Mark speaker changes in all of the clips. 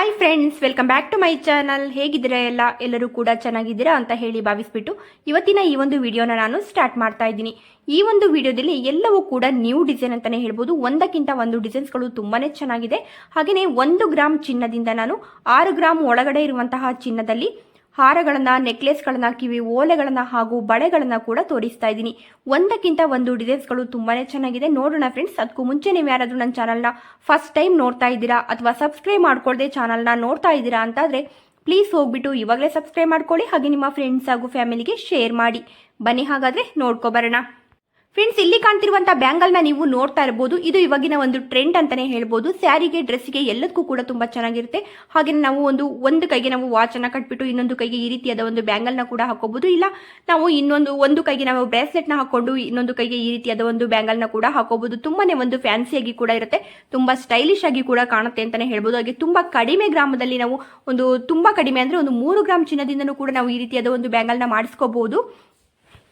Speaker 1: Hi friends welcome back to my channel ಹೇಗಿದ್ದೀರಾ ಎಲ್ಲ? ಎಲ್ಲರೂ ಕೂಡ ಚೆನ್ನಾಗಿದ್ದೀರಾ ಅಂತ ಹೇಳಿ ಭಾವಿಸ್ಬಿಟ್ಟು ಇವತ್ತಿನ ಈ ಒಂದು ವಿಡಿಯೋನ ನಾನು ಸ್ಟಾರ್ಟ್ ಮಾಡ್ತಾ ಇದ್ದೀನಿ. ಈ ಒಂದು ವಿಡಿಯೋದಲ್ಲಿ ಎಲ್ಲವೂ ಕೂಡ ನ್ಯೂ ಡಿಸೈನ್ ಅಂತಾನೆ ಹೇಳ್ಬೋದು. ಒಂದಕ್ಕಿಂತ ಒಂದು ಡಿಸೈನ್ಸ್ಗಳು ತುಂಬಾ ಚೆನ್ನಾಗಿದೆ. ಹಾಗೆಯೇ ಒಂದು ಗ್ರಾಮ್ ಚಿನ್ನದಿಂದ ನಾನು ಆರು ಗ್ರಾಮ್ ಒಳಗಡೆ ಇರುವಂತಹ ಚಿನ್ನದಲ್ಲಿ ಹಾರಗಳನ್ನ, ನೆಕ್ಲೆಸ್ಗಳನ್ನು, ಕಿವಿ ಓಲೆಗಳನ್ನ ಹಾಗೂ ಬಳೆಗಳನ್ನ ಕೂಡ ತೋರಿಸ್ತಾ ಇದ್ದೀನಿ. ಒಂದಕ್ಕಿಂತ ಒಂದು ಡಿಸೈನ್ಸ್ಗಳು ತುಂಬಾನೇ ಚೆನ್ನಾಗಿದೆ. ನೋಡೋಣ ಫ್ರೆಂಡ್ಸ್, ಅದಕ್ಕೂ ಮುಂಚೆ ನೀವು ಯಾರಾದರೂ ನನ್ನ ಚಾನಲ್ನ ಫಸ್ಟ್ ಟೈಮ್ ನೋಡ್ತಾ ಇದ್ದೀರಾ ಅಥವಾ ಸಬ್ಸ್ಕ್ರೈಬ್ ಮಾಡ್ಕೊಳ್ಳದೆ ಚಾನಲ್ನ ನೋಡ್ತಾ ಇದ್ದೀರಾ ಅಂತಾದರೆ ಪ್ಲೀಸ್ ಹೋಗ್ಬಿಟ್ಟು ಇವಾಗಲೇ ಸಬ್ಸ್ಕ್ರೈಬ್ ಮಾಡ್ಕೊಳ್ಳಿ, ಹಾಗೆ ನಿಮ್ಮ ಫ್ರೆಂಡ್ಸ್ ಹಾಗೂ ಫ್ಯಾಮಿಲಿಗೆ ಶೇರ್ ಮಾಡಿ. ಬನ್ನಿ ಹಾಗಾದರೆ ನೋಡ್ಕೊಬರೋಣ ಫ್ರೆಂಡ್ಸ್ ಇಲ್ಲಿ ಕಾಣ್ತಿರುವಂತಹ ಬ್ಯಾಂಗಲ್ನ ನೀವು ನೋಡ್ತಾ ಇರಬಹುದು ಇದು ಇವಾಗಿನ ಒಂದು ಟ್ರೆಂಡ್ ಅಂತಾನೆ ಹೇಳ್ಬೋದು. ಸ್ಯಾರಿಗೆ ಡ್ರೆಸ್ಗೆ ಎಲ್ಲದಕ್ಕೂ ಕೂಡ ತುಂಬಾ ಚೆನ್ನಾಗಿರುತ್ತೆ. ಹಾಗೆ ನಾವು ಒಂದು ಒಂದು ಕೈಗೆ ನಾವು ವಾಚ್ ಅನ್ನ ಕಟ್ಬಿಟ್ಟು ಇನ್ನೊಂದು ಕೈಗೆ ಈ ರೀತಿಯಾದ ಒಂದು ಬ್ಯಾಂಗಲ್ನ ಕೂಡ ಹಾಕೋಬಹುದು ಇಲ್ಲ, ನಾವು ಇನ್ನೊಂದು, ಒಂದು ಕೈಗೆ ನಾವು ಬ್ರೇಸ್ಲೆಟ್ನ ಹಾಕೊಂಡು ಇನ್ನೊಂದು ಕೈಗೆ ಈ ರೀತಿಯಾದ ಒಂದು ಬ್ಯಾಂಗಲ್ನ ಕೂಡ ಹಾಕೋಬಹುದು ತುಂಬಾನೇ ಒಂದು ಫ್ಯಾನ್ಸಿಯಾಗಿ ಕೂಡ ಇರುತ್ತೆ. ತುಂಬಾ ಸ್ಟೈಲಿಶ್ ಆಗಿ ಕೂಡ ಕಾಣುತ್ತೆ ಅಂತಾನೆ ಹೇಳ್ಬೋದು. ಹಾಗೆ ತುಂಬಾ ಕಡಿಮೆ ಗ್ರಾಮದಲ್ಲಿ ನಾವು ಒಂದು, ತುಂಬಾ ಕಡಿಮೆ ಅಂದ್ರೆ ಒಂದು ಮೂರು ಗ್ರಾಮ್ ಚಿನ್ನದಿಂದನೂ ಕೂಡ ನಾವು ಈ ರೀತಿಯಾದ ಒಂದು ಬ್ಯಾಂಗಲ್ನ ಮಾಡಿಸ್ಕೋಬಹುದು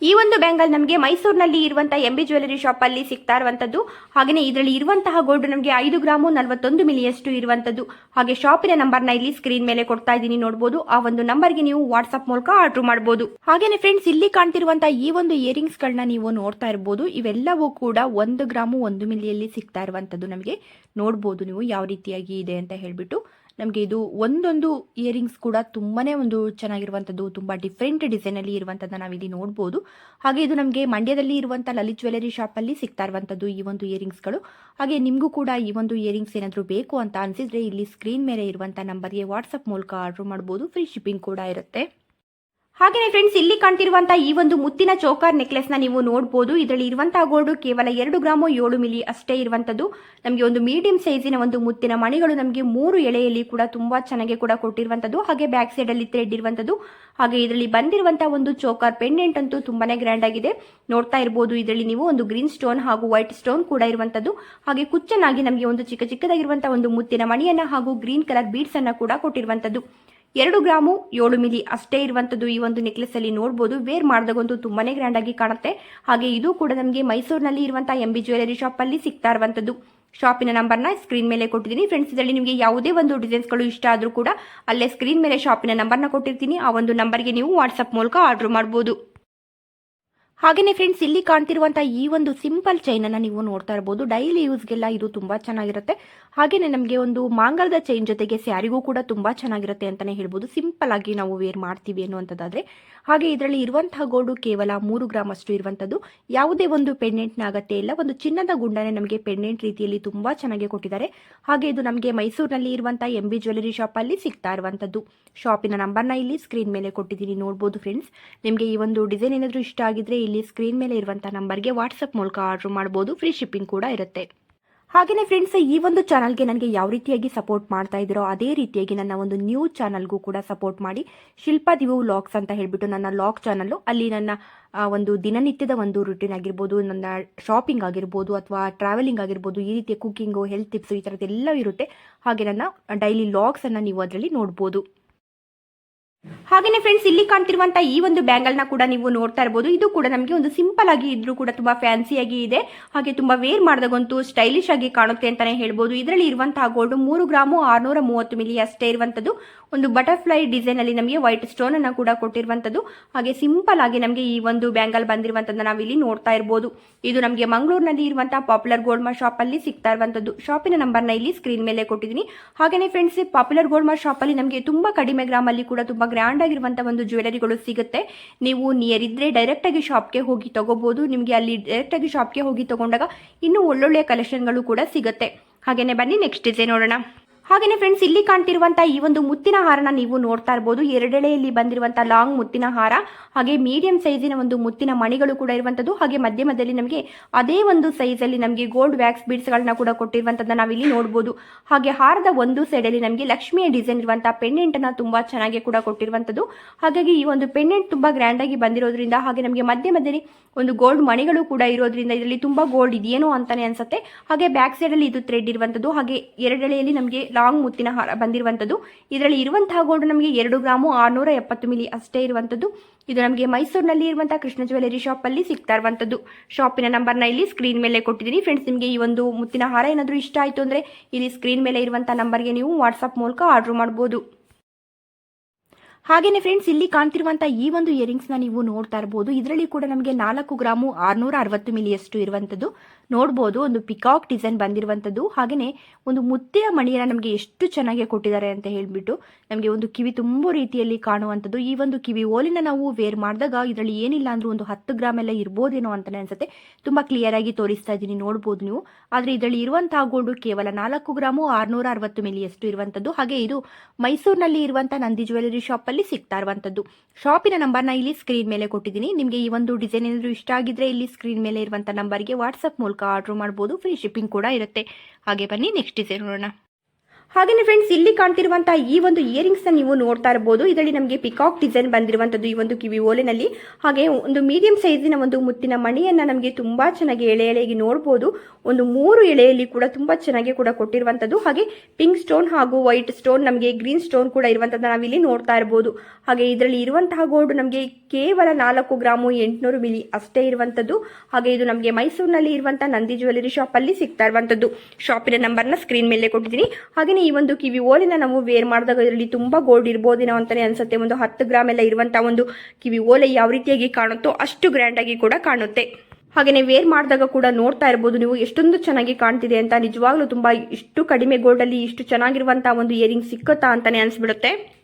Speaker 1: ಈ ಒಂದು ಬ್ಯಾಂಗಲ್ ನಮಗೆ ಮೈಸೂರಿನಲ್ಲಿ ಇರುವಂತಹ ಎಂ ಬಿ ಜ್ಯುವೆಲರಿ ಶಾಪ್ ಅಲ್ಲಿ ಸಿಗ್ತಾ ಇರುವಂತದ್ದು. ಹಾಗೆಯೇ ಇದರಲ್ಲಿ ಇರುವಂತಹ ಗೋಲ್ಡ್ ನಮಗೆ ಐದು ಗ್ರಾಮು ನಲವತ್ತೊಂದು ಮಿಲಿಯಷ್ಟು ಇರುವಂತದ್ದು. ಹಾಗೆ ಶಾಪಿನ ನಂಬರ್ನ ಇಲ್ಲಿ ಸ್ಕ್ರೀನ್ ಮೇಲೆ ಕೊಡ್ತಾ ಇದ್ದೀನಿ ನೋಡಬಹುದು ಆ ಒಂದು ನಂಬರ್ಗೆ ನೀವು ವಾಟ್ಸ್ಆಪ್ ಮೂಲಕ ಆರ್ಡರ್ ಮಾಡಬಹುದು ಹಾಗೇನೆ ಫ್ರೆಂಡ್ಸ್ ಇಲ್ಲಿ ಕಾಣ್ತಿರುವಂತಹ ಈ ಒಂದು ಇಯರಿಂಗ್ಸ್ ಗಳನ್ನ ನೀವು ನೋಡ್ತಾ ಇರಬಹುದು ಇವೆಲ್ಲವೂ ಕೂಡ ಒಂದು ಗ್ರಾಮು ಒಂದು ಮಿಲಿಯಲ್ಲಿ ಸಿಗ್ತಾ ಇರುವಂತದ್ದು ನಮಗೆ. ನೋಡಬಹುದು ನೀವು ಯಾವ ರೀತಿಯಾಗಿ ಇದೆ ಅಂತ ಹೇಳ್ಬಿಟ್ಟು. ನಮಗೆ ಇದು ಒಂದೊಂದು ಇಯರಿಂಗ್ಸ್ ಕೂಡ ತುಂಬಾನೇ ಒಂದು ಚೆನ್ನಾಗಿರುವಂಥದ್ದು, ತುಂಬ ಡಿಫ್ರೆಂಟ್ ಡಿಸೈನಲ್ಲಿ ಇರುವಂಥದ್ದನ್ನ ನಾವಿಲ್ಲಿ ನೋಡ್ಬೋದು. ಹಾಗೆ ಇದು ನಮಗೆ ಮಂಡ್ಯದಲ್ಲಿ ಇರುವಂಥ ಲಲಿತ್ ಜ್ಯುವೆಲರಿ ಶಾಪಲ್ಲಿ ಸಿಗ್ತಾ ಇರುವಂಥದ್ದು ಈ ಒಂದು ಇಯರಿಂಗ್ಸ್ಗಳು ಹಾಗೆ ನಿಮಗೂ ಕೂಡ ಈ ಒಂದು ಇಯರಿಂಗ್ಸ್ ಏನಾದರೂ ಬೇಕು ಅಂತ ಅನಿಸಿದ್ರೆ ಇಲ್ಲಿ ಸ್ಕ್ರೀನ್ ಮೇಲೆ ಇರುವಂಥ ನಂಬರ್ಗೆ ವಾಟ್ಸಪ್ ಮೂಲಕ ಆರ್ಡರ್ ಮಾಡ್ಬೋದು ಫ್ರೀ ಶಿಪ್ಪಿಂಗ್ ಕೂಡ ಇರುತ್ತೆ. ಹಾಗೆಯೇ ಫ್ರೆಂಡ್ಸ್ ಇಲ್ಲಿ ಕಾಣ್ತಿರುವಂತಹ ಈ ಒಂದು ಮುತ್ತಿನ ಚೋಕರ್ನ ನೀವು ನೋಡಬಹುದು ಇದರಲ್ಲಿ ಇರುವಂತಹ ಗೋಲ್ಡ್ ಕೇವಲ ಎರಡು ಗ್ರಾಮು ಏಳು ಮಿಲಿ ಅಷ್ಟೇ ಇರುವಂತದ್ದು. ನಮಗೆ ಒಂದು ಮೀಡಿಯಂ ಸೈಜಿನ ಒಂದು ಮುತ್ತಿನ ಮಣಿಗಳು ನಮಗೆ ಮೂರು ಎಳೆಯಲ್ಲಿ ಕೂಡ ತುಂಬಾ ಚೆನ್ನಾಗಿ ಕೂಡ ಕೊಟ್ಟಿರುವಂತದ್ದು. ಹಾಗೆ ಬ್ಯಾಕ್ ಸೈಡ್ ಅಲ್ಲಿ ಥ್ರೆಡ್ ಇರುವಂತದ್ದು. ಹಾಗೆ ಇದರಲ್ಲಿ ಬಂದಿರುವಂತಹ ಒಂದು ಚೋಕರ್ ಪೆಂಡೆಂಟ್ ಅಂತೂ ತುಂಬಾನೇ ಗ್ರ್ಯಾಂಡ್ ಆಗಿದೆ. ನೋಡ್ತಾ ಇರಬಹುದು ಇದರಲ್ಲಿ ನೀವು ಒಂದು ಗ್ರೀನ್ ಸ್ಟೋನ್ ಹಾಗೂ ವೈಟ್ ಸ್ಟೋನ್ ಕೂಡ ಇರುವಂತದ್ದು. ಹಾಗೆ ಕುಚ್ಚನಾಗಿ ನಮಗೆ ಒಂದು ಚಿಕ್ಕ ಚಿಕ್ಕದಾಗಿರುವಂತಹ ಒಂದು ಮುತ್ತಿನ ಮಣಿಯನ್ನ ಹಾಗೂ ಗ್ರೀನ್ ಕಲರ್ ಬೀಡ್ಸ್ ಅನ್ನ ಕೂಡ ಕೊಟ್ಟಿರುವಂತದ್ದು. ಎರಡು ಗ್ರಾಮು ಏಳು ಮಿಲಿ ಅಷ್ಟೇ ಇರುವಂತದ್ದು ಈ ಒಂದು ನೆಕ್ಲೆಸ್ ಅಲ್ಲಿ ನೋಡಬಹುದು ವೇರ್ ಮಾಡಿದಾಗಂತೂ ತುಂಬಾನೇ ಗ್ರ್ಯಾಂಡ್ ಆಗಿ ಕಾಣುತ್ತೆ. ಹಾಗೆ ಇದು ಕೂಡ ನಮಗೆ ಮೈಸೂರಿನಲ್ಲಿ ಇರುವಂತಹ ಎಂ ಬಿ ಜ್ಯುವೆಲರಿ ಶಾಪ್ ಅಲ್ಲಿ ಸಿಗ್ತಾ ಇರುವಂತದ್ದು. ಶಾಪಿನ ನಂಬರ್ನ ಸ್ಕ್ರೀನ್ ಮೇಲೆ ಕೊಟ್ಟಿದ್ದೀನಿ. ಫ್ರೆಂಡ್ಸ್ ಇದರಲ್ಲಿ ನಿಮಗೆ ಯಾವುದೇ ಒಂದು ಡಿಸೈನ್ಸ್ಗಳು ಇಷ್ಟ ಆದರೂ ಕೂಡ ಅಲ್ಲೇ ಸ್ಕ್ರೀನ್ ಮೇಲೆ ಶಾಪಿನ ನಂಬರ್ನ ಕೊಟ್ಟಿರ್ತೀನಿ. ಆ ಒಂದು ನಂಬರ್ಗೆ ನೀವು ವಾಟ್ಸಪ್ ಮೂಲಕ ಆರ್ಡರ್ ಮಾಡ್ಬೋದು. ಹಾಗೆಯೇ ಫ್ರೆಂಡ್ಸ್ ಇಲ್ಲಿ ಕಾಣ್ತಿರುವಂತಹ ಈ ಒಂದು ಸಿಂಪಲ್ ಚೈನ್ ಅನ್ನ ನೀವು ನೋಡ್ತಾ ಇರಬಹುದು ಡೈಲಿ ಯೂಸ್ಗೆಲ್ಲ ಇದು ತುಂಬಾ ಚೆನ್ನಾಗಿರುತ್ತೆ. ಹಾಗೆಯೇ ನಮಗೆ ಒಂದು ಮಾಂಗಲದ ಚೈನ್ ಜೊತೆಗೆ ಸ್ಯಾರಿಗೂ ಕೂಡ ತುಂಬಾ ಚೆನ್ನಾಗಿರುತ್ತೆ ಅಂತಾನೆ ಹೇಳ್ಬೋದು. ಸಿಂಪಲ್ ಆಗಿ ನಾವು ವೇರ್ ಮಾಡ್ತೀವಿ ಅನ್ನುವಂಥದ್ದಾದ್ರೆ. ಹಾಗೆ ಇದರಲ್ಲಿ ಇರುವಂತಹ ಗೋಲ್ಡು ಕೇವಲ ಮೂರು ಗ್ರಾಮ್ ಅಷ್ಟು ಇರುವಂತದ್ದು ಯಾವುದೇ ಒಂದು ಪೆಂಡೆಂಟ್ನ ಅಗತ್ಯ ಇಲ್ಲ. ಒಂದು ಚಿನ್ನದ ಗುಂಡನೆ ನಮಗೆ ಪೆಂಡೆಂಟ್ ರೀತಿಯಲ್ಲಿ ತುಂಬಾ ಚೆನ್ನಾಗಿ ಕೊಟ್ಟಿದ್ದಾರೆ. ಹಾಗೆ ಇದು ನಮಗೆ ಮೈಸೂರಿನಲ್ಲಿ ಇರುವಂತಹ ಎಂ ಬಿ ಜ್ಯುವೆಲರಿ ಶಾಪ್ ಅಲ್ಲಿ ಸಿಗ್ತಾ ಇರುವಂತದ್ದು ಶಾಪಿನ ನಂಬರ್ನ ಇಲ್ಲಿ ಸ್ಕ್ರೀನ್ ಮೇಲೆ ಕೊಟ್ಟಿದ್ದೀನಿ. ನೋಡ್ಬೋದು ಫ್ರೆಂಡ್ಸ್ ನಿಮಗೆ ಈ ಒಂದು ಡಿಸೈನ್ ಏನಾದರೂ ಇಷ್ಟ ಆಗಿದ್ರೆ ಇಲ್ಲಿ ಸ್ಕ್ರೀನ್ ಮೇಲೆ ಇರುವಂತಹ ನಂಬರ್ಗೆ ವಾಟ್ಸಪ್ ಮೂಲಕ ಆರ್ಡರ್ ಮಾಡಬಹುದು ಫ್ರೀ ಶಿಪ್ಪಿಂಗ್ ಕೂಡ ಇರುತ್ತೆ. ಹಾಗೆಯೇ ಫ್ರೆಂಡ್ಸ್ ಈ ಒಂದು ಚಾನಲ್ಗೆ ನನಗೆ ಯಾವ ರೀತಿಯಾಗಿ ಸಪೋರ್ಟ್ ಮಾಡ್ತಾ ಇದ್ದೀರೋ ಅದೇ ರೀತಿಯಾಗಿ ನನ್ನ ಒಂದು ನ್ಯೂ ಚಾನಲ್ಗೂ ಕೂಡ ಸಪೋರ್ಟ್ ಮಾಡಿ. ಶಿಲ್ಪಾ ದಿವು ಲಾಗ್ಸ್ ಅಂತ ಹೇಳಿಬಿಟ್ಟು ನನ್ನ ಲಾಗ್ ಚಾನಲ್ಲು ಅಲ್ಲಿ ನನ್ನ ಒಂದು ದಿನನಿತ್ಯದ ಒಂದು ರುಟೀನ್ ಆಗಿರ್ಬೋದು, ನನ್ನ ಶಾಪಿಂಗ್ ಆಗಿರ್ಬೋದು ಅಥವಾ ಟ್ರಾವೆಲಿಂಗ್ ಆಗಿರ್ಬೋದು, ಈ ರೀತಿಯ ಕುಕ್ಕಿಂಗು ಹೆಲ್ತ್ ಟಿಪ್ಸು ಈ ಥರದ್ದೆಲ್ಲ ಇರುತ್ತೆ. ಹಾಗೆ ನನ್ನ ಡೈಲಿ ಲಾಗ್ಸನ್ನು ನೀವು ಅದರಲ್ಲಿ ನೋಡ್ಬೋದು. ಹಾಗೆಯೇ ಫ್ರೆಂಡ್ಸ್ ಇಲ್ಲಿ ಕಾಣ್ತಿರುವಂತಹ ಈ ಒಂದು ಬ್ಯಾಂಗಲ್ನ ಕೂಡ ನೀವು ನೋಡ್ತಾ ಇರಬಹುದು ಇದು ಕೂಡ ನಮಗೆ ಒಂದು ಸಿಂಪಲ್ ಆಗಿ ಇದ್ರೂ ಕೂಡ ತುಂಬಾ ಫ್ಯಾನ್ಸಿ ಆಗಿ ಇದೆ. ಹಾಗೆ ತುಂಬಾ ವೇರ್ ಮಾಡಿದಾಗಂತೂ ಸ್ಟೈಲಿಶ್ ಆಗಿ ಕಾಣುತ್ತೆ ಅಂತಾನೆ ಹೇಳ್ಬೋದು. ಇದರಲ್ಲಿ ಇರುವಂತಹ ಗೋಲ್ಡ್ ಮೂರು ಗ್ರಾಮು ಆರ್ನೂರ ಮೂವತ್ತು ಮಿಲಿ ಅಷ್ಟೇ ಇರುವಂತದ್ದು ಒಂದು ಬಟರ್ಫ್ಲೈ ಡಿಸೈನ್ ಅಲ್ಲಿ ನಮಗೆ ವೈಟ್ ಸ್ಟೋನ್ ಅನ್ನ ಕೂಡ ಕೊಟ್ಟಿರುವಂತದ್ದು ಹಾಗೆ ಸಿಂಪಲ್ ಆಗಿ ನಮಗೆ ಈ ಒಂದು ಬ್ಯಾಂಗಲ್ ಬಂದಿರುವಂತದ್ದು ನಾವು ಇಲ್ಲಿ ನೋಡ್ತಾ ಇರಬಹುದು ಇದು ನಮಗೆ ಮಂಗಳೂರಿನಲ್ಲಿ ಇರುವಂತಹ ಪಾಪ್ಯುಲರ್ ಗೋಲ್ಡ್ ಶಾಪ್ ಅಲ್ಲಿ ಸಿಗ್ತಾ ಇರುವಂತದ್ದು ಶಾಪಿನ ನಂಬರ್ನ ಇಲ್ಲಿ ಸ್ಕ್ರೀನ್ ಮೇಲೆ ಕೊಟ್ಟಿದ್ದೀನಿ. ಹಾಗೆಯೇ ಫ್ರೆಂಡ್ಸ್ ಪಾಪ್ಯುಲರ್ ಗೋಲ್ಡ್ ಶಾಪ್ ಅಲ್ಲಿ ನಮಗೆ ತುಂಬಾ ಕಡಿಮೆ ಗ್ರಾಮ್ ಅಲ್ಲಿ ಕೂಡ ತುಂಬಾ ಗ್ರ್ಯಾಂಡ್ ಆಗಿರುವಂತ ಒಂದು ಜ್ಯುವೆಲರಿಗಳು ಸಿಗುತ್ತೆ. ನೀವು ನಿಯರ್ ಇದ್ರೆ ಡೈರೆಕ್ಟ್ ಆಗಿ ಶಾಪ್ಗೆ ಹೋಗಿ ತಗೋಬಹುದು ನಿಮಗೆ ಅಲ್ಲಿ ಡೈರೆಕ್ಟ್ ಆಗಿ ಶಾಪ್ಗೆ ಹೋಗಿ ತಗೊಂಡಾಗ ಇನ್ನೂ ಒಳ್ಳೊಳ್ಳೆ ಕಲೆಕ್ಷನ್ಗಳು ಕೂಡ ಸಿಗುತ್ತೆ. ಹಾಗೇನೆ ಬನ್ನಿ ನೆಕ್ಸ್ಟ್ ಡಿಸೈನ್ ನೋಡೋಣ. ಹಾಗೆಯೇ ಫ್ರೆಂಡ್ಸ್ ಇಲ್ಲಿ ಕಾಣ್ತಿರುವಂತಹ ಈ ಒಂದು ಮುತ್ತಿನ ಹಾರನ ನೀವು ನೋಡ್ತಾ ಇರಬಹುದು ಎರಡೆಳೆಯಲ್ಲಿ ಬಂದಿರುವಂತಹ ಲಾಂಗ್ ಮುತ್ತಿನ ಹಾರ, ಹಾಗೆ ಮೀಡಿಯಂ ಸೈಜಿನ ಒಂದು ಮುತ್ತಿನ ಮಣಿಗಳು ಕೂಡ ಇರುವಂತದ್ದು. ಹಾಗೆ ಮಧ್ಯ ಮಧ್ಯದಲ್ಲಿ ನಮಗೆ ಅದೇ ಒಂದು ಸೈಜ್ ಅಲ್ಲಿ ನಮಗೆ ಗೋಲ್ಡ್ ವ್ಯಾಕ್ಸ್ ಬೀಡ್ಸ್ ಗಳನ್ನ ಕೂಡ ಕೊಟ್ಟಿರುವಂತದ್ದನ್ನ ನಾವಿಲ್ಲಿ ನೋಡಬಹುದು ಹಾಗೆ ಹಾರದ ಒಂದು ಸೈಡ್ ಅಲ್ಲಿ ನಮಗೆ ಲಕ್ಷ್ಮಿಯ ಡಿಸೈನ್ ಇರುವಂತಹ ಪೆಂಡೆಂಟ್ ಅನ್ನ ತುಂಬಾ ಚೆನ್ನಾಗಿ ಕೂಡ ಕೊಟ್ಟಿರುವಂತದ್ದು. ಹಾಗಾಗಿ ಈ ಒಂದು ಪೆಂಡೆಂಟ್ ತುಂಬಾ ಗ್ರ್ಯಾಂಡ್ ಆಗಿ ಬಂದಿರೋದ್ರಿಂದ, ಹಾಗೆ ನಮಗೆ ಮಧ್ಯ ಮಧ್ಯದಲ್ಲಿ ಒಂದು ಗೋಲ್ಡ್ ಮಣಿಗಳು ಕೂಡ ಇರೋದ್ರಿಂದ ಇದರಲ್ಲಿ ತುಂಬಾ ಗೋಲ್ಡ್ ಇದೆಯೇನೋ ಅಂತಾನೆ ಅನ್ಸುತ್ತೆ. ಹಾಗೆ ಬ್ಯಾಕ್ ಸೈಡ್ ಅಲ್ಲಿ ಇದು ಥ್ರೆಡ್ ಇರುವಂತದ್ದು. ಹಾಗೆ ಎರಡೆಳೆಯಲ್ಲಿ ನಮಗೆ ಲಾಂಗ್ ಮುತ್ತಿನ ಹಾರ ಬಂದಿರುವಂತದ್ದು. ಇದರಲ್ಲಿ ಇರುವಂತಹ ಗೋಲ್ಡ್ ನಮಗೆ ಎರಡು ಗ್ರಾಮು ಆರುನೂರ ಎಪ್ಪತ್ತು ಮಿಲಿ ಅಷ್ಟೇ ಇರುವಂತದ್ದು. ಇದು ನಮಗೆ ಮೈಸೂರಿನಲ್ಲಿ ಇರುವಂತಹ ಕೃಷ್ಣ ಜ್ಯುವೆಲರಿ ಶಾಪಲ್ಲಿ ಸಿಗ್ತಾ ಇರುವಂಥದ್ದು ಶಾಪಿನ ನಂಬರ್ನ ಇಲ್ಲಿ ಸ್ಕ್ರೀನ್ ಮೇಲೆ ಕೊಟ್ಟಿದ್ದೀನಿ. ಫ್ರೆಂಡ್ಸ್ ನಿಮಗೆ ಈ ಒಂದು ಮುತ್ತಿನ ಹಾರ ಏನಾದರೂ ಇಷ್ಟ ಆಯಿತು ಅಂದರೆ ಇಲ್ಲಿ ಸ್ಕ್ರೀನ್ ಮೇಲೆ ಇರುವಂಥ ನಂಬರ್ಗೆ ನೀವು ವಾಟ್ಸಪ್ ಮೂಲಕ ಆರ್ಡರ್ ಮಾಡ್ಬೋದು. ಹಾಗೇನೆ ಫ್ರೆಂಡ್ಸ್ ಇಲ್ಲಿ ಕಾಣ್ತಿರುವಂತಹ ಈ ಒಂದು ಇಯರಿಂಗ್ಸ್ನ ನೀವು ನೋಡ್ತಾ ಇರಬಹುದು ಇದರಲ್ಲಿ ಕೂಡ ನಮಗೆ ನಾಲ್ಕು ಗ್ರಾಮು ಆರ್ನೂರ ಅರವತ್ತು ಮಿಲಿಯಷ್ಟು ಇರುವಂತದ್ದು. ನೋಡಬಹುದು ಒಂದು ಪಿಕಾಕ್ ಡಿಸೈನ್ ಬಂದಿರುವಂತದ್ದು. ಹಾಗೇನೆ ಒಂದು ಮುತ್ತೆಯ ಮಣಿಯನ್ನ ನಮಗೆ ಎಷ್ಟು ಚೆನ್ನಾಗಿ ಕೊಟ್ಟಿದ್ದಾರೆ ಅಂತ ಹೇಳಿಬಿಟ್ಟು ನಮಗೆ ಒಂದು ಕಿವಿ ತುಂಬಾ ರೀತಿಯಲ್ಲಿ ಕಾಣುವಂಥದ್ದು ಈ ಒಂದು ಕಿವಿ ಓಲಿನ ನಾವು ವೇರ್ ಮಾಡಿದಾಗ ಇದರಲ್ಲಿ ಏನಿಲ್ಲ ಅಂದ್ರೂ ಒಂದು ಹತ್ತು ಗ್ರಾಮ್ ಎಲ್ಲ ಇರ್ಬೋದೇನೋ ಅಂತಾನೆ ಅನ್ಸುತ್ತೆ. ತುಂಬಾ ಕ್ಲಿಯರ್ ಆಗಿ ತೋರಿಸ್ತಾ ಇದ್ದೀನಿ ನೋಡಬಹುದು ನೀವು. ಆದ್ರೆ ಇದರಲ್ಲಿ ಇರುವಂತಹ ಗೋಲ್ಡು ಕೇವಲ ನಾಲ್ಕು ಗ್ರಾಮು ಆರ್ನೂರ ಅರವತ್ತು ಮಿಲಿಯಷ್ಟು ಇರುವಂತದ್ದು. ಹಾಗೆ ಇದು ಮೈಸೂರಿನಲ್ಲಿ ಇರುವಂತಹ ನಂದಿ ಜ್ಯುವೆಲರಿ ಶಾಪಲ್ಲಿ ಸಿಗ್ತಾ ಇರುವಂಥದ್ದು ಶಾಪಿನ ನಂಬರ್ನ ಇಲ್ಲಿ ಸ್ಕ್ರೀನ್ ಮೇಲೆ ಕೊಟ್ಟಿದ್ದೀನಿ. ನಿಮಗೆ ಈ ಒಂದು ಡಿಸೈನ್ ಏನಾದರೂ ಇಷ್ಟ ಆಗಿದ್ರೆ ಇಲ್ಲಿ ಸ್ಕ್ರೀನ್ ಮೇಲೆ ಇರುವಂಥ ನಂಬರ್ಗೆ ವಾಟ್ಸಪ್ ಮೂಲಕ ಆರ್ಡರ್ ಮಾಡ್ಬೋದು. ಫ್ರೀ ಶಿಪ್ಪಿಂಗ್ ಕೂಡ ಇರುತ್ತೆ. ಹಾಗೆ ಬನ್ನಿ ನೆಕ್ಸ್ಟ್ ಡಿಸೈನ್ ನೋಡೋಣ. ಹಾಗೆಯೇ ಫ್ರೆಂಡ್ಸ್ ಇಲ್ಲಿ ಕಾಣ್ತಿರುವಂತಹ ಈ ಒಂದು ಇಯರಿಂಗ್ಸ್ ನೀವು ನೋಡ್ತಾ ಇರಬಹುದು ಇದರಲ್ಲಿ ನಮಗೆ ಪಿಕಾಕ್ ಡಿಸೈನ್ ಬಂದಿರುವಂತದ್ದು ಈ ಒಂದು ಕಿವಿ ಓಲೆನಲ್ಲಿ. ಹಾಗೆ ಒಂದು ಮೀಡಿಯಂ ಸೈಜಿನ ಒಂದು ಮುತ್ತಿನ ಮಣಿಯನ್ನ ನಮಗೆ ತುಂಬಾ ಚೆನ್ನಾಗಿ ಎಳೆ ಎಳೆಗೆ ನೋಡಬಹುದು ಒಂದು ಮೂರು ಎಳೆಯಲ್ಲಿ ಕೂಡ ತುಂಬಾ ಚೆನ್ನಾಗಿ ಕೂಡ ಕೊಟ್ಟಿರುವಂತದ್ದು. ಹಾಗೆ ಪಿಂಕ್ ಸ್ಟೋನ್ ಹಾಗೂ ವೈಟ್ ಸ್ಟೋನ್ ನಮಗೆ ಗ್ರೀನ್ ಸ್ಟೋನ್ ಕೂಡ ಇರುವಂತದ್ದು ನಾವಿಲ್ಲಿ ನೋಡ್ತಾ ಇರಬಹುದು ಹಾಗೆ ಇದರಲ್ಲಿ ಇರುವಂತಹ ಗೋಲ್ಡ್ ನಮಗೆ ಕೇವಲ ನಾಲ್ಕು ಗ್ರಾಮು ಎಂಟುನೂರು ಮಿಲಿ ಅಷ್ಟೇ ಇರುವಂತದ್ದು. ಹಾಗೆ ಇದು ನಮಗೆ ಮೈಸೂರಿನಲ್ಲಿ ಇರುವಂತಹ ನಂದಿ ಜ್ಯುವೆಲರಿ ಶಾಪ್ ಅಲ್ಲಿ ಸಿಗ್ತಾ ಇರುವಂತದ್ದು. ಶಾಪಿನ ನಂಬರ್ನ ಸ್ಕ್ರೀನ್ ಮೇಲೆ ಕೊಟ್ಟಿದ್ದೀನಿ. ಹಾಗೆ ಈ ಒಂದು ಕಿವಿ ಓಲಿನ ನಾವು ವೇರ್ ಮಾಡಿದಾಗ ಇದರಲ್ಲಿ ತುಂಬಾ ಗೋಲ್ಡ್ ಇರ್ಬೋದೇನೋ ಅಂತಾನೆ ಅನ್ಸುತ್ತೆ. ಒಂದು ಹತ್ತು ಗ್ರಾಮ್ ಎಲ್ಲ ಇರುವಂತಹ ಒಂದು ಕಿವಿ ಓಲೆ ಯಾವ ರೀತಿಯಾಗಿ ಕಾಣುತ್ತೋ ಅಷ್ಟು ಗ್ರ್ಯಾಂಡ್ ಆಗಿ ಕೂಡ ಕಾಣುತ್ತೆ. ಹಾಗೆಯೇ ವೇರ್ ಮಾಡಿದಾಗ ಕೂಡ ನೋಡ್ತಾ ಇರ್ಬೋದು ನೀವು ಎಷ್ಟೊಂದು ಚೆನ್ನಾಗಿ ಕಾಣ್ತಿದೆ ಅಂತ. ನಿಜವಾಗ್ಲೂ ತುಂಬಾ ಇಷ್ಟು ಕಡಿಮೆ ಗೋಲ್ಡ್ ಅಲ್ಲಿ ಇಷ್ಟು ಚೆನ್ನಾಗಿರುವಂತಹ ಒಂದು ಇಯರಿಂಗ್ ಸಿಕ್ಕುತ್ತಾ ಅಂತಾನೆ ಅನ್ಸ್ಬಿಡುತ್ತೆ.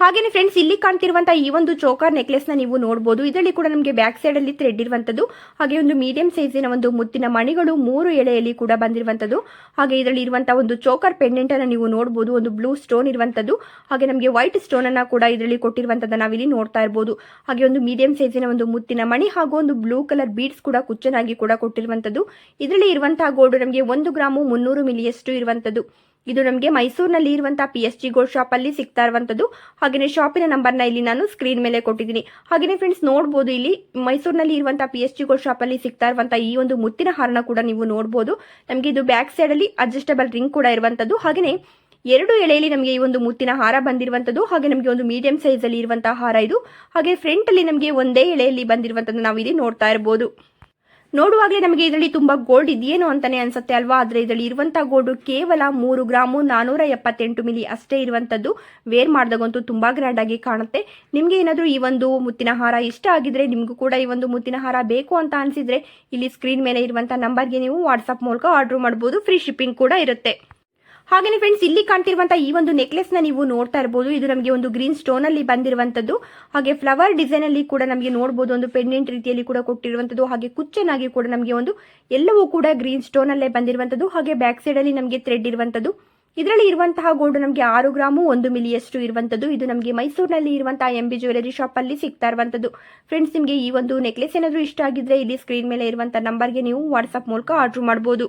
Speaker 1: ಹಾಗೇನೆ ಫ್ರೆಂಡ್ಸ್ ಇಲ್ಲಿ ಕಾಣ್ತಿರುವಂತಹ ಈ ಒಂದು ಚೋಕರ್ ನೆಕ್ಲೆಸ್ನ ನೀವು ನೋಡಬಹುದು ಇದರಲ್ಲಿ ಕೂಡ ನಮಗೆ ಬ್ಯಾಕ್ ಸೈಡ್ ಅಲ್ಲಿ ಥ್ರೆಡ್ ಇರುವಂತದ್ದು ಹಾಗೆ ಒಂದು ಮೀಡಿಯಂ ಸೈಜಿನ ಒಂದು ಮುತ್ತಿನ ಮಣಿಗಳು ಮೂರು ಎಳೆಯಲ್ಲಿ ಕೂಡ ಬಂದಿರುವಂತದ್ದು ಹಾಗೆ ಇದರಲ್ಲಿ ಇರುವಂತಹ ಒಂದು ಚೋಕರ್ ಪೆಂಡೆಂಟ್ ಅನ್ನ ನೀವು ನೋಡಬಹುದು ಒಂದು ಬ್ಲೂ ಸ್ಟೋನ್ ಇರುವಂತದ್ದು ಹಾಗೆ ನಮಗೆ ವೈಟ್ ಸ್ಟೋನ್ ಅನ್ನ ಕೂಡ ಇದರಲ್ಲಿ ಕೊಟ್ಟಿರುವಂತದ್ದು ನಾವಿಲ್ಲಿ ನೋಡ್ತಾ ಇರಬಹುದು ಹಾಗೆ ಒಂದು ಮೀಡಿಯಂ ಸೈಜಿನ ಒಂದು ಮುತ್ತಿನ ಮಣಿ ಹಾಗೂ ಒಂದು ಬ್ಲೂ ಕಲರ್ ಬೀಡ್ಸ್ ಕೂಡ ಕುಚ್ಚನಾಗಿ ಕೂಡ ಕೊಟ್ಟಿರುವಂತದ್ದು ಇದರಲ್ಲಿ ಇರುವಂತಹ ಗೋಲ್ಡ್ ನಮಗೆ ಒಂದು ಗ್ರಾಮು ಮುನ್ನೂರು ಮಿಲಿಯಷ್ಟು ಇರುವಂತದ್ದು ಇದು ನಮಗೆ ಮೈಸೂರಿನಲ್ಲಿ ಇರುವಂತಹ P S G gold shop ಅಲ್ಲಿ ಸಿಗ್ತಾ ಇರುವಂತದ್ದು. ಹಾಗೆಯೇ ಶಾಪಿನ ನಂಬರ್ನ ಇಲ್ಲಿ ನಾನು ಸ್ಕ್ರೀನ್ ಮೇಲೆ ಕೊಟ್ಟಿದ್ದೀನಿ. ಹಾಗೆಯೇ ಫ್ರೆಂಡ್ಸ್ ನೋಡಬಹುದು ಇಲ್ಲಿ ಮೈಸೂರಿನಲ್ಲಿ ಇರುವಂತಹ P S G gold shop ಅಲ್ಲಿ ಸಿಗ್ತಾ ಇರುವಂತಹ ಈ ಒಂದು ಮುತ್ತಿನ ಹಾರನ ಕೂಡ ನೀವು ನೋಡಬಹುದು ನಮಗೆ ಇದು ಬ್ಯಾಕ್ ಸೈಡ್ ಅಲ್ಲಿ ಅಡ್ಜಸ್ಟಬಲ್ ರಿಂಗ್ ಕೂಡ ಇರುವಂತದ್ದು. ಹಾಗೆಯೇ ಎರಡು ಎಳೆಯಲ್ಲಿ ನಮಗೆ ಈ ಒಂದು ಮುತ್ತಿನ ಹಾರ ಬಂದಿರುವಂತದ್ದು. ಹಾಗೆ ನಮಗೆ ಒಂದು ಮೀಡಿಯಂ ಸೈಜ್ ಅಲ್ಲಿ ಇರುವಂತಹ ಹಾರ ಇದು. ಹಾಗೆ ಫ್ರಂಟ್ ಅಲ್ಲಿ ನಮಗೆ ಒಂದೇ ಎಳೆಯಲ್ಲಿ ಬಂದಿರುವಂತದ್ದು ನಾವು ಇಲ್ಲಿ ನೋಡ್ತಾ ಇರಬಹುದು ನೋಡುವಾಗಲೇ ನಮಗೆ ಇದರಲ್ಲಿ ತುಂಬಾ ಗೋಲ್ಡ್ ಇದೆಯೇನು ಅಂತಾನೆ ಅನ್ಸುತ್ತೆ ಅಲ್ವಾ? ಆದ್ರೆ ಇದರಲ್ಲಿ ಇರುವಂತಹ ಗೋಲ್ಡ್ ಕೇವಲ ಮೂರು ಗ್ರಾಮು ನಾನೂರ ಎಪ್ಪತ್ತೆಂಟು ಮಿಲಿ ಅಷ್ಟೇ ಇರುವಂತದ್ದು. ವೇರ್ ಮಾಡಿದಾಗಂತೂ ತುಂಬಾ ಗ್ರ್ಯಾಂಡ್ ಆಗಿ ಕಾಣುತ್ತೆ. ನಿಮ್ಗೆ ಏನಾದರೂ ಈ ಒಂದು ಮುತ್ತಿನ ಹಾರ ಇಷ್ಟ ಆಗಿದ್ರೆ, ನಿಮಗೂ ಕೂಡ ಈ ಒಂದು ಮುತ್ತಿನ ಹಾರ ಬೇಕು ಅಂತ ಅನ್ಸಿದ್ರೆ, ಇಲ್ಲಿ ಸ್ಕ್ರೀನ್ ಮೇಲೆ ಇರುವಂತಹ ನಂಬರ್ಗೆ ನೀವು ವಾಟ್ಸ್ಆಪ್ ಮೂಲಕ ಆರ್ಡರ್ ಮಾಡಬಹುದು ಫ್ರೀ ಶಿಪ್ಪಿಂಗ್ ಕೂಡ ಇರುತ್ತೆ. ಹಾಗೆಯೇ ಫ್ರೆಂಡ್ಸ್ ಇಲ್ಲಿ ಕಾಣ್ತಿರುವಂತಹ ಈ ಒಂದು ನೆಕ್ಲೆಸ್ನ ನೀವು ನೋಡ್ತಾ ಇರಬಹುದು ಇದು ನಮಗೆ ಒಂದು ಗ್ರೀನ್ ಸ್ಟೋನ್ ಅಲ್ಲಿ ಬಂದಿರುವಂತದ್ದು. ಹಾಗೆ ಫ್ಲವರ್ ಡಿಸೈನ್ ಅಲ್ಲಿ ಕೂಡ ನಮಗೆ ನೋಡಬಹುದು ಒಂದು ಪೆಂಡೆಂಟ್ ರೀತಿಯಲ್ಲಿ ಕೂಡ ಕೊಟ್ಟಿರುವಂತದ್ದು. ಹಾಗೆ ಕುಚ್ಚನಾಗಿ ಕೂಡ ನಮಗೆ ಒಂದು ಎಲ್ಲವೂ ಕೂಡ ಗ್ರೀನ್ ಸ್ಟೋನ್ ಅಲ್ಲೇ ಬಂದಿರುವಂತದ್ದು. ಹಾಗೆ ಬ್ಯಾಕ್ ಸೈಡ್ ಅಲ್ಲಿ ನಮಗೆ ಥ್ರೆಡ್ ಇರುವಂತದ್ದು. ಇದರಲ್ಲಿ ಇರುವಂತಹ ಗೋಲ್ಡ್ ನಮಗೆ ಆರು ಗ್ರಾಮು ಒಂದು ಮಿಲಿಯಷ್ಟು ಇರುವಂತದ್ದು. ಇದು ನಮಗೆ ಮೈಸೂರಿನಲ್ಲಿ ಇರುವಂತಹ ಎಂ ಬಿ ಜ್ಯುವೆಲರಿ ಶಾಪ್ ಅಲ್ಲಿ ಸಿಗ್ತಾ ಇರುವಂತದ್ದು. ಫ್ರೆಂಡ್ಸ್ ನಿಮಗೆ ಈ ಒಂದು ನೆಕ್ಲೆಸ್ ಏನಾದರೂ ಇಷ್ಟ ಆಗಿದ್ರೆ ಇಲ್ಲಿ ಸ್ಕ್ರೀನ್ ಮೇಲೆ ಇರುವಂತಹ ನಂಬರ್ಗೆ ನೀವು ವಾಟ್ಸ್ಆಪ್ ಮೂಲಕ ಆರ್ಡರ್ ಮಾಡಬಹುದು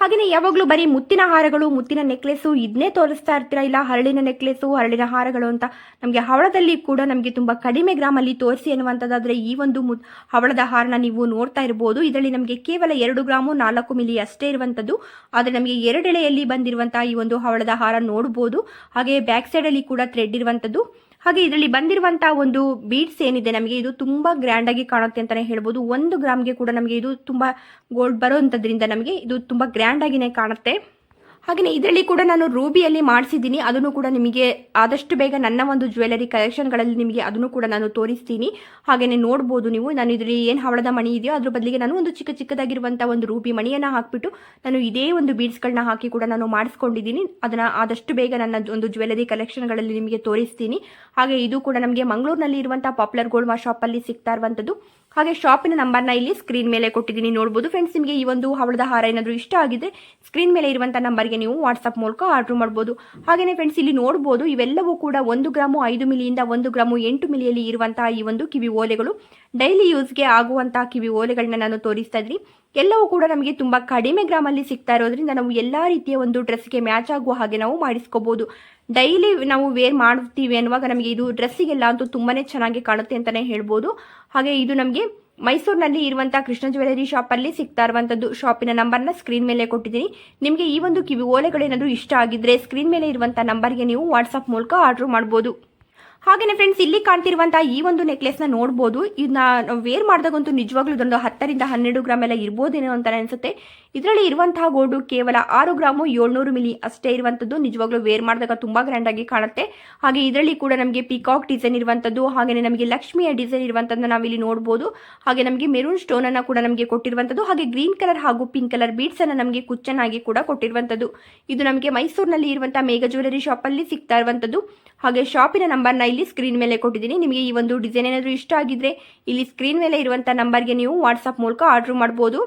Speaker 1: ಹಾಗೆಯೇ ಯಾವಾಗಲೂ ಬರೀ ಮುತ್ತಿನ ಹಾರಗಳು, ಮುತ್ತಿನ ನೆಕ್ಲೆಸು ಇದನ್ನೇ ತೋರಿಸ್ತಾ ಇರ್ತೀರಾ? ಇಲ್ಲ ಹರಳಿನ ನೆಕ್ಲೆಸು, ಹರಳಿನ ಹಾರಗಳು ಅಂತ ನಮಗೆ ಹವಳದಲ್ಲಿ ಕೂಡ ನಮಗೆ ತುಂಬ ಕಡಿಮೆ ಗ್ರಾಮಲ್ಲಿ ತೋರಿಸಿ ಅನ್ನುವಂಥದ್ದಾದರೆ ಈ ಒಂದು ಮು ಹವಳದ ಹಾರನ ನೀವು ನೋಡ್ತಾ ಇರ್ಬೋದು. ಇದರಲ್ಲಿ ನಮಗೆ ಕೇವಲ ಎರಡು ಗ್ರಾಮು, ನಾಲ್ಕು ಮಿಲಿ ಅಷ್ಟೇ ಇರುವಂಥದ್ದು. ಆದರೆ ನಮಗೆ ಎರಡೆಳೆಯಲ್ಲಿ ಬಂದಿರುವಂತಹ ಈ ಒಂದು ಹವಳದ ಹಾರ ನೋಡ್ಬೋದು. ಹಾಗೆ ಬ್ಯಾಕ್ ಸೈಡಲ್ಲಿ ಕೂಡ ಥ್ರೆಡ್ ಇರುವಂಥದ್ದು. ಹಾಗೆ ಇದರಲ್ಲಿ ಬಂದಿರುವಂತಹ ಒಂದು ಬೀಡ್ಸ್ ಏನಿದೆ ನಮಗೆ ಇದು ತುಂಬಾ ಗ್ರ್ಯಾಂಡ್ ಆಗಿ ಕಾಣುತ್ತೆ ಅಂತಾನೆ ಹೇಳ್ಬೋದು. ಒಂದು ಗ್ರಾಮ್ಗೆ ಕೂಡ ನಮಗೆ ಇದು ತುಂಬಾ ಗೋಲ್ಡ್ ಬರೋಂಥದ್ರಿಂದ ನಮಗೆ ಇದು ತುಂಬಾ ಗ್ರ್ಯಾಂಡ್ ಆಗಿನೇ ಕಾಣುತ್ತೆ. ಹಾಗೆಯೇ ಇದರಲ್ಲಿ ಕೂಡ ನಾನು ರೂಬಿಯಲ್ಲಿ ಮಾಡಿಸಿದ್ದೀನಿ. ಅದನ್ನು ಕೂಡ ನಿಮಗೆ ಆದಷ್ಟು ಬೇಗ ನನ್ನ ಒಂದು ಜ್ಯುವೆಲರಿ ಕಲೆಕ್ಷನ್ಗಳಲ್ಲಿ ನಿಮಗೆ ಅದನ್ನು ಕೂಡ ನಾನು ತೋರಿಸ್ತೀನಿ. ಹಾಗೆಯೇ ನೋಡ್ಬೋದು ನೀವು. ನಾನು ಇದರಲ್ಲಿ ಏನು ಹವಳದ ಮಣಿ ಇದೆಯೋ ಅದ್ರ ಬದಲಿಗೆ ನಾನು ಒಂದು ಚಿಕ್ಕ ಚಿಕ್ಕದಾಗಿರುವಂಥ ಒಂದು ರೂಬಿ ಮಣಿಯನ್ನು ಹಾಕಿಬಿಟ್ಟು ನಾನು ಇದೇ ಒಂದು ಬೀಡ್ಸ್ಗಳನ್ನ ಹಾಕಿ ಕೂಡ ನಾನು ಮಾಡಿಸ್ಕೊಂಡಿದ್ದೀನಿ. ಅದನ್ನು ಆದಷ್ಟು ಬೇಗ ನನ್ನ ಒಂದು ಜ್ಯುವೆಲರಿ ಕಲೆಕ್ಷನ್ಗಳಲ್ಲಿ ನಿಮಗೆ ತೋರಿಸ್ತೀನಿ. ಹಾಗೆ ಇದು ಕೂಡ ನಮಗೆ ಮಂಗಳೂರಿನಲ್ಲಿ ಇರುವಂಥ ಪಾಪ್ಯುಲರ್ ಗೋಲ್ಡ್ ಮಾ ಶಾಪಲ್ಲಿ ಸಿಗ್ತಾ ಇರುವಂಥದ್ದು ಹಾಗೆ ಶಾಪಿನ ನಂಬರ್ನ ಇಲ್ಲಿ ಸ್ಕ್ರೀನ್ ಮೇಲೆ ಕೊಟ್ಟಿದ್ದೀನಿ. ನೋಡ್ಬೋದು ಫ್ರೆಂಡ್ಸ್ ನಿಮಗೆ ಈ ಒಂದು ಹವಳದ ಹಾರ ಏನಾದರೂ ಇಷ್ಟ ಆಗಿದೆ ಸ್ಕ್ರೀನ್ ಮೇಲೆ ಇರುವಂಥ ನಂಬರ್ಗೆ ನೀವು ವಾಟ್ಸಪ್ ಮೂಲಕ ಆರ್ಡರ್ ಮಾಡ್ಬೋದು. ಹಾಗೆಯೇ ಫ್ರೆಂಡ್ಸ್ ಇಲ್ಲಿ ನೋಡ್ಬೋದು ಇವೆಲ್ಲವೂ ಕೂಡ ಒಂದು ಗ್ರಾಮು ಐದು ಮಿಲಿಯಿಂದ ಒಂದು ಗ್ರಾಮು ಎಂಟು ಮಿಲಿಯಲ್ಲಿ ಇರುವಂತಹ ಈ ಒಂದು ಕಿವಿ ಓಲೆಗಳು. ಡೈಲಿ ಯೂಸ್ಗೆ ಆಗುವಂತಹ ಕಿವಿ ಓಲೆಗಳನ್ನ ನಾನು ತೋರಿಸ್ತಾ ಇದ್ದೀನಿ. ಎಲ್ಲವೂ ಕೂಡ ನಮಗೆ ತುಂಬ ಕಡಿಮೆ ಗ್ರಾಮಲ್ಲಿ ಸಿಗ್ತಾ ಇರೋದ್ರಿಂದ ನಾವು ಎಲ್ಲ ರೀತಿಯ ಒಂದು ಡ್ರೆಸ್ಗೆ ಮ್ಯಾಚ್ ಆಗುವ ಹಾಗೆ ನಾವು ಮಾಡಿಸ್ಕೋಬೋದು. ಡೈಲಿ ನಾವು ವೇರ್ ಮಾಡ್ತೀವಿ ಅನ್ನುವಾಗ ನಮಗೆ ಇದು ಡ್ರೆಸ್ಸಿಗೆಲ್ಲ ಅಂತೂ ತುಂಬಾನೇ ಚೆನ್ನಾಗಿ ಕಾಣುತ್ತೆ ಅಂತಲೇ ಹೇಳ್ಬೋದು. ಹಾಗೆ ಇದು ನಮಗೆ ಮೈಸೂರಿನಲ್ಲಿ ಇರುವಂತಹ ಕೃಷ್ಣ ಜ್ಯುವೆಲರಿ ಶಾಪಲ್ಲಿ ಸಿಗ್ತಾ ಇರುವಂಥದ್ದು ಶಾಪಿನ ನಂಬರ್ನ ಸ್ಕ್ರೀನ್ ಮೇಲೆ ಕೊಟ್ಟಿದ್ದೀನಿ. ನಿಮಗೆ ಈ ಒಂದು ಕಿವಿ ಓಲೆಗಳೇನಾದರೂ ಇಷ್ಟ ಆಗಿದ್ರೆ ಸ್ಕ್ರೀನ್ ಮೇಲೆ ಇರುವಂಥ ನಂಬರ್ಗೆ ನೀವು ವಾಟ್ಸಪ್ ಮೂಲಕ ಆರ್ಡರ್ ಮಾಡ್ಬೋದು. ಹಾಗೇನೆ ಫ್ರೆಂಡ್ಸ್ ಇಲ್ಲಿ ಕಾಣ್ತಿರುವಂತಹ ಈ ಒಂದು ನೆಕ್ಲೆಸ್ನ ನೋಡ್ಬೋದು. ಇದನ್ನ ವೇರ್ ಮಾಡಿದಾಗಂತೂ ನಿಜವಾಗ್ಲೂ ಇದೊಂದು ಹತ್ತರಿಂದ ಹನ್ನೆರಡು ಗ್ರಾಮ್ ಎಲ್ಲ ಇರ್ಬೋದೇನೋ ಅಂತ ಅನಿಸುತ್ತೆ. ಇದರಲ್ಲಿ ಇರುವಂತಹ ಗೋಲ್ಡು ಕೇವಲ ಆರು ಗ್ರಾಮು ಏಳ್ನೂರು ಮಿಲಿ ಅಷ್ಟೇ ಇರುವಂಥದ್ದು. ನಿಜವಾಗ್ಲೂ ವೇರ್ ಮಾಡಿದಾಗ ತುಂಬಾ ಗ್ರ್ಯಾಂಡ್ ಆಗಿ ಕಾಣುತ್ತೆ. ಹಾಗೆ ಇದರಲ್ಲಿ ಕೂಡ ನಮಗೆ ಪಿಕಾಕ್ ಡಿಸೈನ್ ಇರುವಂಥದ್ದು ಹಾಗೆ ನಮಗೆ ಲಕ್ಷ್ಮಿಯ ಡಿಸೈನ್ ಇರುವಂಥದ್ದು ನಾವಿಲ್ಲಿ ನೋಡಬಹುದು ಹಾಗೆ ನಮಗೆ ಮೆರೂನ್ ಸ್ಟೋನ್ ಅನ್ನ ಕೂಡ ನಮಗೆ ಕೊಟ್ಟಿರುವಂಥದ್ದು. ಹಾಗೆ ಗ್ರೀನ್ ಕಲರ್ ಹಾಗೂ ಪಿಂಕ್ ಕಲರ್ ಬೀಡ್ಸ್ ಅನ್ನ ನಮಗೆ ಕುಚ್ಚನಾಗಿ ಕೂಡ ಕೊಟ್ಟಿರುವಂಥದ್ದು. ಇದು ನಮಗೆ ಮೈಸೂರಿನಲ್ಲಿ ಇರುವಂತಹ ಮೇಘ ಜ್ಯುವೆಲರಿ ಶಾಪ್ ಅಲ್ಲಿ ಸಿಗ್ತಾ ಇರುವಂಥದ್ದು. ಹಾಗೆ ಶಾಪಿನ ನಂಬರ್ನ ಇಲ್ಲಿ ಸ್ಕ್ರೀನ್ ಮೇಲೆ ಕೊಟ್ಟಿದ್ದೀನಿ. ನಿಮಗೆ ಈ ಒಂದು ಡಿಸೈನ್ ಏನಾದರೂ ಇಷ್ಟ ಆಗಿದ್ರೆ ಇಲ್ಲಿ ಸ್ಕ್ರೀನ್ ಮೇಲೆ ಇರುವಂತಹ ನಂಬರ್ಗೆ ನೀವು ವಾಟ್ಸಪ್ ಮೂಲಕ ಆರ್ಡರ್ ಮಾಡ್ಬೋದು.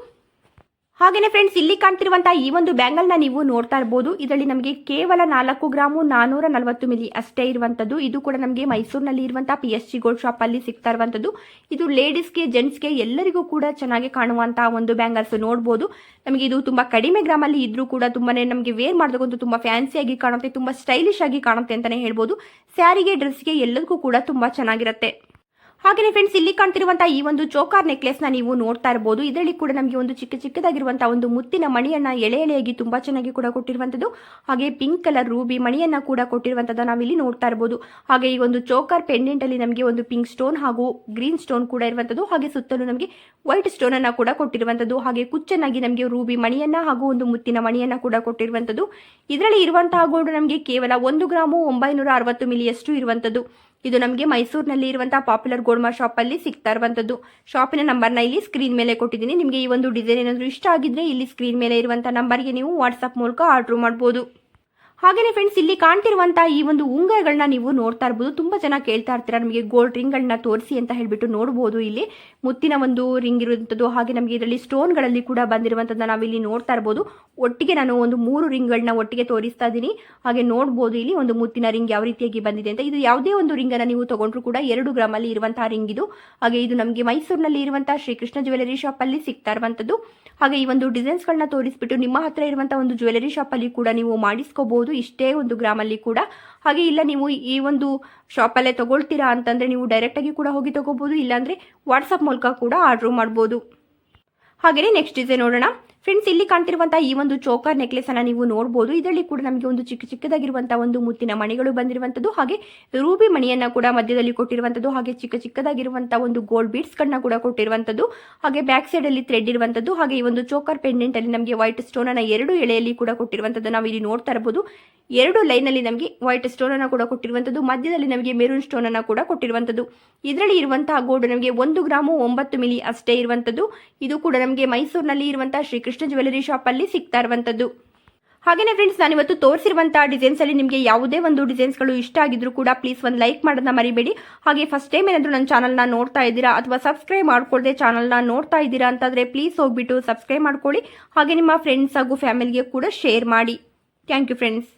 Speaker 1: ಹಾಗೇನೆ ಫ್ರೆಂಡ್ಸ್ ಇಲ್ಲಿ ಕಾಣ್ತಿರುವಂತಹ ಈ ಒಂದು ಬ್ಯಾಂಗಲ್ನ ನೀವು ನೋಡ್ತಾ ಇರಬಹುದು ಇದರಲ್ಲಿ ನಮಗೆ ಕೇವಲ ನಾಲ್ಕು ಗ್ರಾಮು ನಾನೂರ ನಲವತ್ತು ಮಿಲಿ ಅಷ್ಟೇ ಇರುವಂತದ್ದು. ಇದು ಕೂಡ ನಮಗೆ ಮೈಸೂರಿನಲ್ಲಿ ಇರುವಂತಹ P S G gold shop ಅಲ್ಲಿ ಸಿಗ್ತಾ ಇರುವಂಥದ್ದು ಇದು ಲೇಡೀಸ್ಗೆ ಜೆಂಟ್ಸ್ಗೆ ಎಲ್ಲರಿಗೂ ಕೂಡ ಚೆನ್ನಾಗಿ ಕಾಣುವಂತಹ ಒಂದು ಬ್ಯಾಂಗಲ್ಸ್ ನೋಡಬಹುದು ನಮಗೆ ಇದು ತುಂಬಾ ಕಡಿಮೆ ಗ್ರಾಮಲ್ಲಿ ಇದ್ರೂ ಕೂಡ ತುಂಬಾನೇ ನಮಗೆ ವೇರ್ ಮಾಡೋದಕ್ಕಂತೂ ತುಂಬಾ ಫ್ಯಾನ್ಸಿಯಾಗಿ ಕಾಣುತ್ತೆ, ತುಂಬಾ ಸ್ಟೈಲಿಶ್ ಆಗಿ ಕಾಣುತ್ತೆ ಅಂತಾನೆ ಹೇಳ್ಬೋದು. ಸ್ಯಾರಿಗೆ ಡ್ರೆಸ್ಗೆ ಎಲ್ಲದಕ್ಕೂ ಕೂಡ ತುಂಬಾ ಚೆನ್ನಾಗಿರುತ್ತೆ. ಹಾಗೆಯೇ ಫ್ರೆಂಡ್ಸ್ ಇಲ್ಲಿ ಕಾಣ್ತಿರುವಂತಹ ಈ ಒಂದು ಚೋಕಾರ್ ನೆಕ್ಲೆಸ್ನ ನೀವು ನೋಡ್ತಾ ಇರಬಹುದು ಇದರಲ್ಲಿ ಕೂಡ ನಮಗೆ ಒಂದು ಚಿಕ್ಕ ಚಿಕ್ಕದಾಗಿರುವಂತಹ ಒಂದು ಮುತ್ತಿನ ಮಣಿಯನ್ನ ಎಳೆ ಎಳೆಯಾಗಿ ತುಂಬಾ ಚೆನ್ನಾಗಿ ಕೂಡ ಕೊಟ್ಟಿರುವಂತದ್ದು. ಹಾಗೆ ಪಿಂಕ್ ಕಲರ್ ರೂಬಿ ಮಣಿಯನ್ನ ಕೂಡ ಕೊಟ್ಟಿರುವಂತದ್ದು ನಾವಿಲ್ಲಿ ನೋಡ್ತಾ ಇರಬಹುದು ಹಾಗೆ ಈ ಒಂದು ಚೋಕಾರ್ ಪೆಂಡೆಂಟ್ ಅಲ್ಲಿ ನಮಗೆ ಒಂದು ಪಿಂಕ್ ಸ್ಟೋನ್ ಹಾಗೂ ಗ್ರೀನ್ ಸ್ಟೋನ್ ಕೂಡ ಇರುವಂತದ್ದು. ಹಾಗೆ ಸುತ್ತಲೂ ನಮಗೆ ವೈಟ್ ಸ್ಟೋನ್ ಅನ್ನ ಕೂಡ ಕೊಟ್ಟಿರುವಂತದ್ದು. ಹಾಗೆ ಕುಚ್ಚನಾಗಿ ನಮಗೆ ರೂಬಿ ಮಣಿಯನ್ನ ಹಾಗೂ ಒಂದು ಮುತ್ತಿನ ಮಣಿಯನ್ನ ಕೂಡ ಕೊಟ್ಟಿರುವಂತದ್ದು. ಇದರಲ್ಲಿ ಇರುವಂತಹ ಗೋಲ್ಡ್ ನಮಗೆ ಕೇವಲ ಒಂದು ಗ್ರಾಮು ಒಂಬೈನೂರ ಅರವತ್ತು ಮಿಲಿಯಷ್ಟು ಇರುವಂತದ್ದು. ಇದು ನಮಗೆ ಮೈಸೂರಿನಲ್ಲಿ ಇರುವಂತಹ ಪಾಪ್ಯುಲರ್ ಗೋಡ್ಮಾ ಶಾಪ್ ಅಲ್ಲಿ ಸಿಗ್ತಾ ಇರುವಂತದ್ದು. ಶಾಪಿನ ನಂಬರ್ನ ಇಲ್ಲಿ ಸ್ಕ್ರೀನ್ ಮೇಲೆ ಕೊಟ್ಟಿದ್ದೀನಿ. ನಿಮಗೆ ಈ ಒಂದು ಡಿಸೈನ್ ಏನಾದರೂ ಇಷ್ಟ ಆಗಿದ್ರೆ ಇಲ್ಲಿ ಸ್ಕ್ರೀನ್ ಮೇಲೆ ಇರುವಂತಹ ನಂಬರ್ಗೆ ನೀವು ವಾಟ್ಸ್ಆಪ್ ಮೂಲಕ ಆರ್ಡರ್ ಮಾಡಬಹುದು ಹಾಗೇನೆ ಫ್ರೆಂಡ್ಸ್ ಇಲ್ಲಿ ಕಾಣ್ತಿರುವಂತಹ ಈ ಒಂದು ಉಂಗರಗಳನ್ನ ನೀವು ನೋಡ್ತಾ ಇರ್ಬೋದು. ತುಂಬಾ ಜನ ಕೇಳ್ತಾ ಇರ್ತೀರಾ, ನಮಗೆ ಗೋಲ್ಡ್ ರಿಂಗ್ ಗಳನ್ನ ತೋರಿಸಿ ಅಂತ ಹೇಳ್ಬಿಟ್ಟು ನೋಡಬಹುದು ಇಲ್ಲಿ. ಮುತ್ತಿನ ಒಂದು ರಿಂಗ್ ಇರುವಂತದ್ದು, ಹಾಗೆ ನಮಗೆ ಇದರಲ್ಲಿ ಸ್ಟೋನ್ಗಳಲ್ಲಿ ಕೂಡ ಬಂದಿರುವಂತದ್ದು ನಾವಿಲ್ಲಿ ನೋಡ್ತಾ ಇರ್ಬೋದು. ಒಟ್ಟಿಗೆ ನಾನು ಒಂದು ಮೂರು ರಿಂಗ್ ಗಳನ್ನ ಒಟ್ಟಿಗೆ ತೋರಿಸ್ತಾ ಇದ್ದೀನಿ. ಹಾಗೆ ನೋಡಬಹುದು ಇಲ್ಲಿ ಒಂದು ಮುತ್ತಿನ ರಿಂಗ್ ಯಾವ ರೀತಿಯಾಗಿ ಬಂದಿದೆ ಅಂತ. ಇದು ಯಾವುದೇ ಒಂದು ರಿಂಗ್ ಅನ್ನ ನೀವು ತಗೊಂಡ್ರು ಕೂಡ ಎರಡು ಗ್ರಾಮಲ್ಲಿ ಇರುವಂತಹ ರಿಂಗ್ ಇದು. ಹಾಗೆ ಇದು ನಮಗೆ ಮೈಸೂರಿನಲ್ಲಿ ಇರುವಂತಹ ಶ್ರೀಕೃಷ್ಣ ಜ್ಯುವೆಲರಿ ಶಾಪ್ ಅಲ್ಲಿ ಸಿಗ್ತಾ ಇರುವಂತದ್ದು. ಹಾಗೆ ಈ ಒಂದು ಡಿಸೈನ್ಸ್ ಗಳನ್ನ ತೋರಿಸ್ಬಿಟ್ಟು ನಿಮ್ಮ ಹತ್ರ ಇರುವಂತಹ ಒಂದು ಜ್ಯುವೆಲರಿ ಶಾಪ್ ಅಲ್ಲಿ ಕೂಡ ನೀವು ಮಾಡಿಸ್ಕೋಬಹುದು ಇಷ್ಟೇ ಒಂದು ಗ್ರಾಮಲ್ಲಿ ಕೂಡ. ಹಾಗೆ ಇಲ್ಲ, ನೀವು ಈ ಒಂದು ಶಾಪಲ್ಲೇ ತಗೊಳ್ತೀರಾ ಅಂತಂದ್ರೆ ನೀವು ಡೈರೆಕ್ಟಾಗಿ ಕೂಡ ಹೋಗಿ ತಗೋಬಹುದು ಇಲ್ಲಾಂದರೆ ವಾಟ್ಸಪ್ ಮೂಲಕ ಕೂಡ ಆರ್ಡರ್ ಮಾಡ್ಬೋದು. ಹಾಗೆಯೇ ನೆಕ್ಸ್ಟ್ ಡಿಸೈನ್ ನೋಡೋಣ. ಫ್ರೆಂಡ್ಸ್ ಇಲ್ಲಿ ಕಾಣ್ತಿರುವಂತಹ ಈ ಒಂದು ಚೋಕರ್ ನೆಕ್ಲೆಸ್ ಅನ್ನ ನೀವು ನೋಡಬಹುದು ಇದರಲ್ಲಿ ಕೂಡ ನಮಗೆ ಒಂದು ಚಿಕ್ಕ ಚಿಕ್ಕದಾಗಿರುವಂತಹ ಒಂದು ಮುತ್ತಿನ ಮಣಿಗಳು ಬಂದಿರುವಂತದ್ದು ಹಾಗೆ ರೂಬಿ ಮಣಿಯನ್ನ ಕೂಡ ಮಧ್ಯದಲ್ಲಿ ಕೊಟ್ಟಿರುವಂತದ್ದು ಹಾಗೆ ಚಿಕ್ಕ ಚಿಕ್ಕದಾಗಿರುವಂತಹ ಒಂದು ಗೋಲ್ಡ್ ಬೀಡ್ಸ್ ಗಳನ್ನ ಕೂಡ ಕೊಟ್ಟಿರುವಂತದ್ದು ಹಾಗೆ ಬ್ಯಾಕ್ ಸೈಡ್ ಅಲ್ಲಿ ಥ್ರೆಡ್ ಇರುವಂತದ್ದು ಹಾಗೆ ಈ ಒಂದು ಚೋಕರ್ ಪೆಂಡೆಂಟ್ ಅಲ್ಲಿ ನಮಗೆ ವೈಟ್ ಸ್ಟೋನ್ ಅನ್ನ ಎರಡು ಎಳೆಯಲ್ಲಿ ಕೂಡ ಕೊಟ್ಟಿರುವಂತದ್ದು ನಾವು ಇಲ್ಲಿ ನೋಡ್ತಾ ಇರಬಹುದು. ಎರಡು ಲೈನ್ ಅಲ್ಲಿ ನಮಗೆ ವೈಟ್ ಸ್ಟೋನ್ ಅನ್ನ ಕೂಡ ಕೊಟ್ಟಿರುವಂತದ್ದು ಮಧ್ಯದಲ್ಲಿ ನಮಗೆ ಮೆರೂನ್ ಸ್ಟೋನ್ ಅನ್ನ ಕೂಡ ಕೊಟ್ಟಿರುವಂತದ್ದು ಇದರಲ್ಲಿ ಇರುವಂತಹ ಗೋಲ್ಡ್ ನಮಗೆ ಒಂದು ಗ್ರಾಮು ಒಂಬತ್ತು ಮಿಲಿ ಅಷ್ಟೇ ಇರುವಂತದ್ದು ಇದು ಕೂಡ ನಮಗೆ ಮೈಸೂರಿನಲ್ಲಿ ಇರುವಂತಹ ಶ್ರೀಕೃಷ್ಣ ಜ್ಯುವೆಲರಿ ಶಾಪ್ ಅಲ್ಲಿ ಸಿಗ್ತಾ ಇರುವಂತದ್ದು ಹಾಗೇನೆ ಫ್ರೆಂಡ್ಸ್ ನಾನು ಇವತ್ತು ತೋರಿಸಿರುವಂತಹ ಡಿಸೈನ್ಸ್ ಅಲ್ಲಿ ನಿಮಗೆ ಯಾವುದೇ ಒಂದು ಡಿಸೈನ್ಸ್ಗಳು ಇಷ್ಟ ಆಗಿದ್ರು ಕೂಡ ಪ್ಲೀಸ್ ಒಂದು ಲೈಕ್ ಮಾಡೋದನ್ನ ಮರಿಬೇಡಿ. ಹಾಗೆ ಫಸ್ಟ್ ಟೈಮ್ ಏನಾದರೂ ನನ್ನ ಚಾನಲ್ನ ನೋಡ್ತಾ ಇದ್ದೀರಾ ಅಥವಾ ಸಬ್ಸ್ಕ್ರೈಬ್ ಮಾಡ್ಕೊಳ್ಳದೆ ಚಾನಲ್ನ ನೋಡ್ತಾ ಇದ್ದೀರಾ ಅಂತಂದರೆ ಪ್ಲೀಸ್ ಹೋಗ್ಬಿಟ್ಟು ಸಬ್ಸ್ಕ್ರೈಬ್ ಮಾಡ್ಕೊಳ್ಳಿ. ಹಾಗೆ ನಿಮ್ಮ ಫ್ರೆಂಡ್ಸ್ ಹಾಗೂ ಫ್ಯಾಮಿಲಿಗೆ ಕೂಡ ಶೇರ್ ಮಾಡಿ. Thank you friends